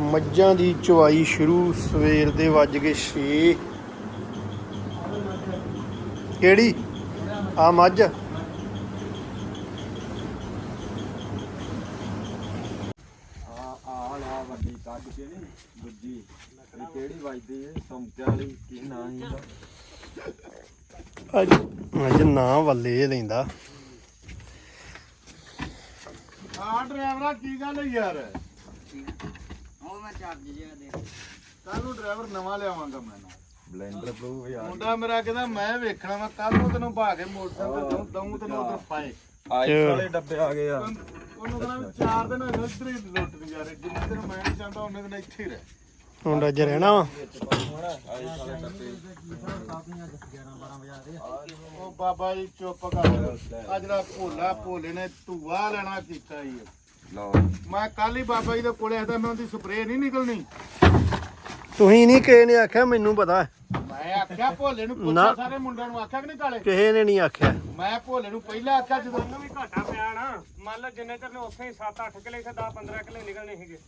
ਮੱਝਾਂ ਦੀ ਚਵਾਈ ਸ਼ੁਰੂ ਸਵੇਰ ਦੇ ਵੱਜ ਗਏ 6 ਕਿਹੜੀ? ਆ ਮੱਝ। ਆ ਆ ਲਾ ਵੱਡੀ ਕੱਢ ਕੇ ਨੀ ਦੂਜੀ। ਇਹ ਕਿਹੜੀ ਵੱਜਦੀ ਏ? ਸਮਕੇ ਵਾਲੀ ਕੀ ਨਾਂ ਸੀ ਇਹਦਾ? ਅੱਜ ਅੱਜ ਨਾ ਵੱਲੇ ਲੈਂਦਾ। ਆ ਡਰਾਈਵਰਾ ਕੀ ਗੱਲ ਹੈ ਯਾਰ? ਉਹ ਮੈਂ ਚਾਰਜ ਜਿਹਾ ਦੇ ਕੱਲ ਨੂੰ ਡਰਾਈਵਰ ਨਵਾਂ ਲਿਆਵਾਂਗਾ ਮੈਂ ਨਾਲ। ਬਲੈਂਡਰ ਪ੍ਰੂਫ ਯਾਰ। ਮੁੰਡਾ ਮੇਰਾ ਕਹਿੰਦਾ ਮੈਂ ਵੇਖਣਾ ਮੈਂ ਕੱਲ ਨੂੰ ਤੈਨੂੰ ਭਾ ਕੇ ਮੋਟਰਸਾਈਕਲ ਦਊਂ ਦਊਂ ਤੈਨੂੰ ਉਧਰ ਪਾਏ। ਆਈਸ ਵਾਲੇ ਡੱਬੇ ਆ ਗਏ ਆ। ਉਹਨੂੰ ਕਹਿੰਦਾ ਵੀ ਚਾਰ ਦਿਨ ਹੋਏ ਨੇ ਇੱਧਰ ਹੀ ਲੁੱਟ ਨਹੀਂ ਜਾ ਰਹੇ ਜਿੰਨੇ ਦਿਨ ਮੈਂ ਨਹੀਂ ਚਾਹੁੰਦਾ ਉਹਨੇ ਦਿਨ ਇੱਥੇ ਹੀ ਰਹਿ। ਹੁਣ ਅੱਜ ਰਹਿਣਾ ਵਾ। ਆਈਸ ਵਾਲੇ ਡੱਬੇ ਉਹ ਬਾਬਾ ਜੀ ਚੁੱਪ ਕਰ। ਆ ਜਿਹੜਾ ਭੋਲਾ ਭੋਲੇ ਨੇ ਧੂਆ ਲੈਣਾ ਕੀਤਾ ਹੀ ਲਓ ਮੈਂ ਕੱਲ ਹੀ ਬਾਬਾ ਜੀ ਦੇ ਕੋਲੇ ਆਦਾ ਮੈਂ ਉਹਦੀ ਸਪਰੇਅ ਨਹੀਂ ਨਿਕਲਣੀ। ਤੁਸੀਂ ਨਹੀਂ ਕਿਸੇ ਨੇ ਆਖਿਆ ਮੈਨੂੰ ਪਤਾ। ਮੈਂ ਆਖਿਆ ਭੋਲੇ ਨੂੰ ਨਾ। ਪੁੱਛਿਆ ਸਾਰੇ ਮੁੰਡਿਆਂ ਨੂੰ ਆਖਿਆ ਕਿ ਨਹੀਂ ਕਾਲੇ? ਕਿਸੇ ਨੇ ਨਹੀਂ ਆਖਿਆ। ਮੈਂ ਭੋਲੇ ਨੂੰ ਪਹਿਲਾਂ ਆਖਿਆ ਜਦੋਂ ਵੀ ਘਾਟਾ ਪਿਆ ਨਾ। ਮੰਨ ਲਓ ਜਿੰਨੇ ਚਿਰ ਨੇ ਉੱਥੇ ਹੀ 7-8 ਕਿਲੇ ਸੇ 10-15 ਕਿਲੇ ਨਿਕਲਣੇ ਸੀਗੇ।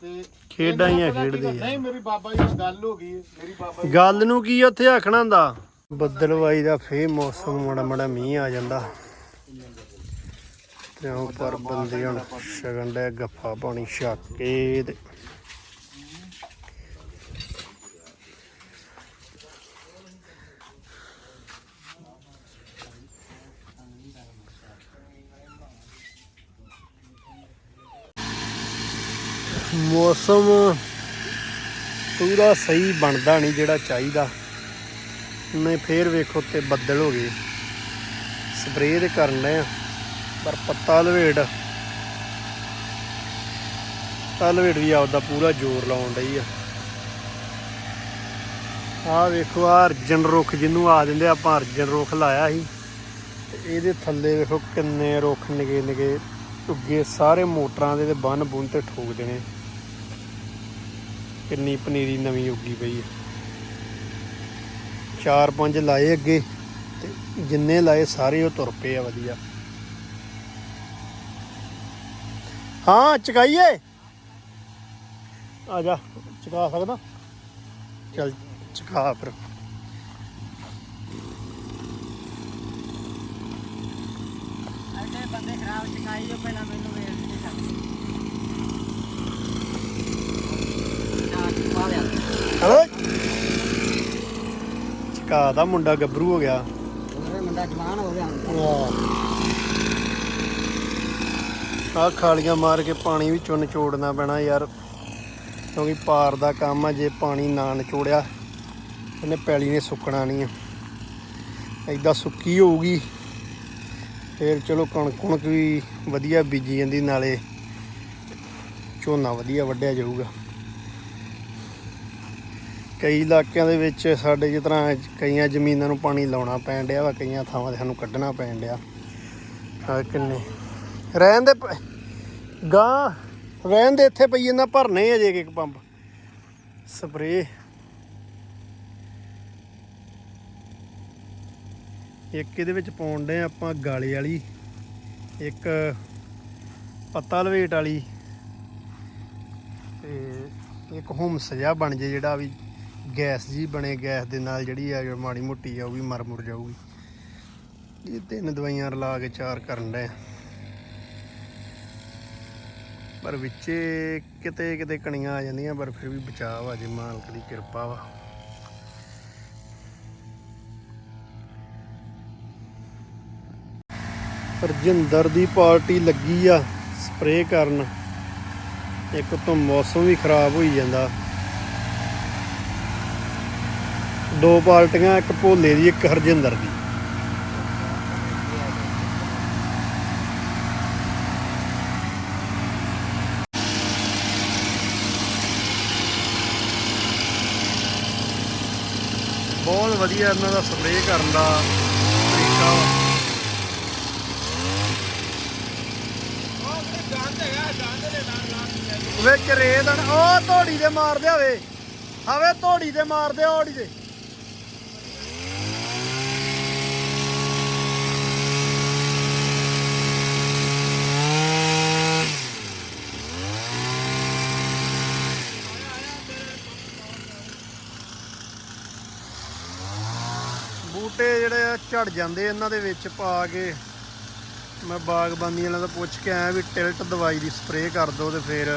ਤੇ ਖੇਡਾਂ ਹੀ ਆ ਇਹਨਾਂ ਪਤਾ ਕੀ ਖੇਡਦੇ ਆ। ਨਹੀਂ ਮੇਰੀ ਬਾਬਾ ਜੀ ਨਾਲ ਗੱਲ ਹੋ ਗਈ ਹੈ, ਮੇਰੀ ਬਾਬਾ ਜੀ ਗੱਲ ਨੂੰ ਕੀ ਉੱਥੇ ਆਖਣਾ ਹੁੰਦਾ? ਬੱਦਲਵਾਈ ਦਾ ਫੇ ਮੌਸਮ ਮਾੜਾ ਮਾੜਾ ਮੀਂਹ ਆ ਜਾਂਦਾ। ਉਹ ਪਰ ਬੰਦੇ ਹੁਣ ਸ਼ਗਨ ਦਾ ਗੱਫਾ ਪਾਣੀ ਛੱਕ ਕੇ ਤੇ ਮੌਸਮ ਪੂਰਾ ਸਹੀ ਬਣਦਾ ਨਹੀਂ ਜਿਹੜਾ ਚਾਹੀਦਾ। ਮੈਂ ਫੇਰ ਵੇਖੋ ਤੇ ਬੱਦਲ ਹੋ ਗਏ। ਸਪਰੇਅ ਤੇ ਕਰਨ ਡਏ ਆ। ਪਰ ਪੱਤਾ ਲਵੇੜ ਪੱਤਾ ਲਵੇੜ ਵੀ ਆਪਦਾ ਪੂਰਾ ਜ਼ੋਰ ਲਾਉਣ ਡਈ ਆ। ਆਹ ਵੇਖੋ ਆ ਅਰਜਨ ਰੁੱਖ ਜਿਹਨੂੰ ਆ ਦਿੰਦੇ ਆਪਾਂ ਅਰਜਨ ਰੁੱਖ ਲਾਇਆ ਸੀ। ਤੇ ਇਹਦੇ ਥੱਲੇ ਵੇਖੋ ਕਿੰਨੇ ਰੁੱਖ ਨਿਗੇ ਨਿਗੇ ਉੱਗੇ ਸਾਰੇ ਮੋਟਰਾਂ ਦੇ ਤੇ ਬੰਨ ਬੁੰਨ ਤੇ ਠੋਕ ਦੇਣੇ। ਕਿੰਨੀ ਪਨੀਰੀ ਨਵੀਂ ਉੱਗੀ ਪਈ ਹੈ ਚਾਰ ਪੰਜ ਲਾਏ ਅੱਗੇ, ਤੇ ਜਿੰਨੇ ਲਾਏ ਸਾਰੇ ਉਹ ਤੁਰ ਪਏ ਆ ਵਧੀਆ। ਹਾਂ ਚਕਾਈਏ। ਆ ਜਾ ਚਕਾ ਸਕਦਾ। ਚੱਲ ਚਕਾ ਫਿਰ। ਐਡੇ ਬੰਦੇ ਖਰਾਬ ਚਕਾਈ ਜੋ ਪਹਿਲਾਂ ਮੈਨੂੰ ਵੇਚ ਦੇ ਚਕਾ ਮੁੰਡਾ ਗੱਭਰੂ ਹੋ ਗਿਆ। ਮੁੰਡਾ ਜਵਾਨ ਹੋ ਗਿਆ ਆ ਖਾਲੀਆਂ ਮਾਰ ਕੇ ਪਾਣੀ ਵਿੱਚੋਂ ਨਿਚੋੜਨਾ ਪੈਣਾ ਯਾਰ, ਕਿਉਂਕਿ ਪਾਰ ਦਾ ਕੰਮ ਆ, ਜੇ ਪਾਣੀ ਨਾ ਨਿਚੋੜਿਆ, ਇਹਨੇ ਪੈਲੀ ਨੇ ਸੁੱਕਣਾ ਨਹੀਂ ਆ। ਐਦਾਂ ਸੁੱਕੀ ਹੋਊਗੀ, ਫਿਰ ਚਲੋ ਕਣਕ, ਕੁਣਕ ਵੀ ਵਧੀਆ ਬੀਜੀ ਜਾਂਦੀ, ਨਾਲੇ ਝੋਨਾ ਵਧੀਆ ਵੱਢਿਆ ਜਾਊਗਾ। ਕਈ ਇਲਾਕਿਆਂ ਦੇ ਵਿੱਚ ਸਾਡੇ ਜਿਸ ਤਰ੍ਹਾਂ ਕਈਆਂ ਜ਼ਮੀਨਾਂ ਨੂੰ ਪਾਣੀ ਲਾਉਣਾ ਪੈਣ ਡਿਆ ਵਾ, ਕਈਆਂ ਥਾਵਾਂ ਤੇ ਸਾਨੂੰ ਕੱਢਣਾ ਪੈਣ ਡਿਆ। ਆ ਕਿੰਨੇ ਰਹਿਣ ਦੇ ਪ- ਗਾਂ, ਰਹਿਣ ਦੇ ਇੱਥੇ ਪਈ ਜਾਂਦਾ ਭਰਨੇ ਅਜੇ ਇੱਕ ਪੰਪ। ਸਪਰੇ ਇੱਕ ਇਹਦੇ ਵਿੱਚ ਪਾਉਣ ਦੇ ਆਪਾਂ ਗਾਲੇ ਵਾਲੀ। ਇੱਕ ਪੱਤਾ ਲਵੇਟ ਵਾਲੀ। ਤੇ ਇੱਕ ਹੁਮਸ ਸਜ਼ਾ ਬਣ ਜੇ ਜਿਹੜਾ ਵੀ ਗੈਸ ਜੀ ਬਣੇ, ਗੈਸ ਦੇ ਨਾਲ ਜਿਹੜੀ ਆ ਮਾੜੀ ਮੋਟੀ ਆ ਉਹ ਵੀ ਮਰ ਮੁਰ ਜਾਊਗੀ। ਇਹ ਤਿੰਨ ਦਵਾਈਆਂ ਰਲਾ ਕੇ ਚਾਰ ਕਰਨ ਦੇ ਪਰ ਵਿੱਚੇ ਕਿਤੇ ਕਿਤੇ ਕਣੀਆਂ ਆ ਜਾਂਦੀਆਂ, ਪਰ ਫਿਰ ਵੀ ਬਚਾਅ ਵਾ ਜੇ ਮਾਲਕ ਦੀ ਕਿਰਪਾ ਵਾ। ਰਜਿੰਦਰ ਦੀ ਪਾਰਟੀ ਲੱਗੀ ਆ ਸਪਰੇਅ ਕਰਨ। ਇੱਕ ਤੋਂ ਮੌਸਮ ਵੀ ਖਰਾਬ ਹੋਈ ਜਾਂਦਾ। ਦੋ ਪਾਰਟੀਆਂ, ਇੱਕ ਭੋਲੇ ਦੀ, ਇੱਕ ਹਰਜਿੰਦਰ ਦੀ। ਬਹੁਤ ਵਧੀਆ ਇਹਨਾਂ ਦਾ ਸਪਰੇਅ ਕਰਨ ਦਾ ਤਰੀਕਾ ਵਾ। ਵਿੱਚ ਰੇਤ ਉਹ ਧੋੜੀ ਦੇ ਮਾਰਦੇ ਹੋਵੇ ਹਵੇ ਧੋੜੀ ਦੇ ਮਾਰਦੇ ਔੜੀ ਦੇ। ਬੂਟੇ ਜਿਹੜੇ ਆ ਝੜ ਜਾਂਦੇ ਇਹਨਾਂ ਦੇ ਵਿੱਚ ਪਾ ਕੇ। ਮੈਂ ਬਾਗਬਾਨੀ ਵਾਲਿਆਂ ਤੋਂ ਪੁੱਛ ਕੇ ਆਇਆ ਵੀ ਟਿਲਟ ਦਵਾਈ ਦੀ ਸਪਰੇਅ ਕਰ ਦਿਓ ਤੇ ਫਿਰ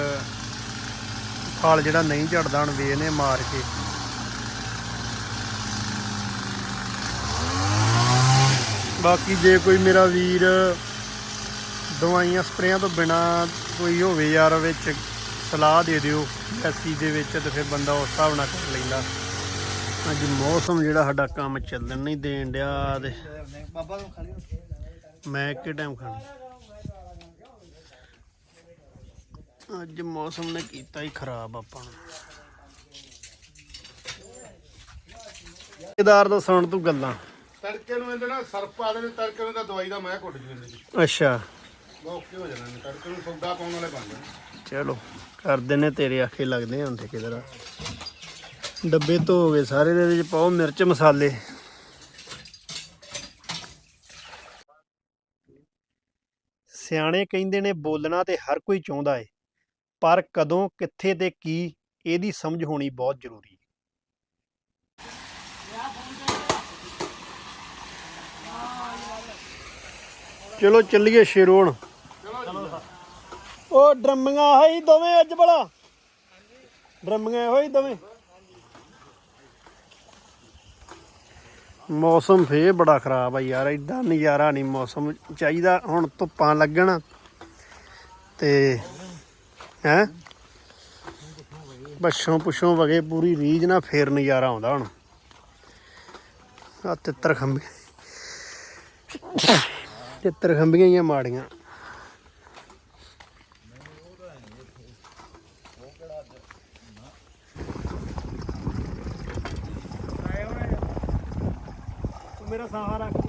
ਫਲ ਜਿਹੜਾ ਨਹੀਂ ਝੜਦਾ ਹੁਣ ਵੇਨੇ ਮਾਰ ਕੇ। ਬਾਕੀ ਜੇ ਕੋਈ ਮੇਰਾ ਵੀਰ ਦਵਾਈਆਂ ਸਪਰੇਆਂ ਤੋਂ ਬਿਨਾ ਕੋਈ ਹੋਵੇ ਯਾਰ ਵਿੱਚ ਸਲਾਹ ਦੇ ਦਿਓ, ਐਸੀ ਦੇ ਵਿੱਚ ਤੇ ਫਿਰ ਬੰਦਾ ਉਸ ਹਿਸਾਬ ਨਾਲ ਕਰ ਲੈਂਦਾ। ਅੱਜ ਮੌਸਮ ਜਿਹੜਾ ਸਾਡਾ ਕੰਮ ਚੱਲਣ ਨਹੀਂ ਦੇਣ ਡਿਆ ਤੇ ਬਾਬਾ ਨੂੰ ਖਾਲੀ ਮੈਂ ਕਿ ਟਾਈਮ ਖਾਣੀ ਅੱਜ ਮੌਸਮ ਨੇ ਕੀਤਾ ਹੀ ਖਰਾਬ ਆਪਾਂ ਨੂੰ। ਠੇਕੇਦਾਰ ਦਾ ਸੁਣ ਤੂੰ ਗੱਲਾਂ। ਤੜਕੇ ਨੂੰ ਇਹਦੇ ਨਾਲ ਸਰਫ ਪਾ ਦੇਣੇ ਤੜਕੇ ਨੂੰ ਤਾਂ ਦਵਾਈ ਦਾ ਮੈਂ ਘੁੱਟ ਜੂ ਇਹਦੇ ਚ ਅੱਛਾ। ਓਕੇ ਹੋ ਜਾਣਾ ਇਹਨੇ, ਤੜਕੇ ਨੂੰ ਸੌਦਾ ਪਾਉਣ ਵਾਲੇ ਬਣ ਜਾਣ। ਚਲੋ ਕਰਦੇ ਨੇ ਤੇਰੇ ਆਖੇ ਲੱਗਦੇ ਹੁਣ ਠੇਕੇਦਾਰ। ਡੱਬੇ ਧੋ ਗਏ ਸਾਰੇ ਦੇ ਵਿੱਚ ਪਾਓ ਮਿਰਚ, ਮਸਾਲੇ। ਸਿਆਣੇ ਕਹਿੰਦੇ ਨੇ, ਬੋਲਣਾ ਤੇ ਹਰ ਕੋਈ ਚਾਹੁੰਦਾ ਏ, ਪਰ ਕਦੋਂ, ਕਿੱਥੇ ਤੇ ਕੀ, ਇਹਦੀ ਸਮਝ ਹੋਣੀ ਬਹੁਤ ਜ਼ਰੂਰੀ ਹੈ ਚਲੋ ਚੱਲੀਏ ਸ਼ੇਰੋਣ ਉਹ ਡਰਮੀਆਂ ਹੋਈ ਦੋਵੇਂ ਅੱਜ ਬੜਾ ਡਰਮੀਆਂ ਹੋਈ ਦੋਵੇਂ। ਮੌਸਮ ਫੇਰ ਬੜਾ ਖਰਾਬ ਆ ਯਾਰ ਐਡਾ ਨਜ਼ਾਰਾ ਨਹੀਂ ਮੌਸਮ ਚਾਹੀਦਾ, ਹੁਣ ਧੁੱਪਾਂ ਲੱਗਣ ਤੇ ਹੈ? ਬੱਛੋਂ ਪੁੱਛੋਂ ਵਗੇ ਪੂਰੀ ਰੀਝ ਨਾਲ ਫੇਰ ਨਜ਼ਾਰਾ ਆਉਂਦਾ ਹੁਣ। ਆ ਤਿੱਤਰ ਖੰਬੇ ਤਿੱਤਰ ਖੰਬੀਆਂ ਹੀ ਮਾੜੀਆਂ। ਮੇਰਾ ਰੱਖ।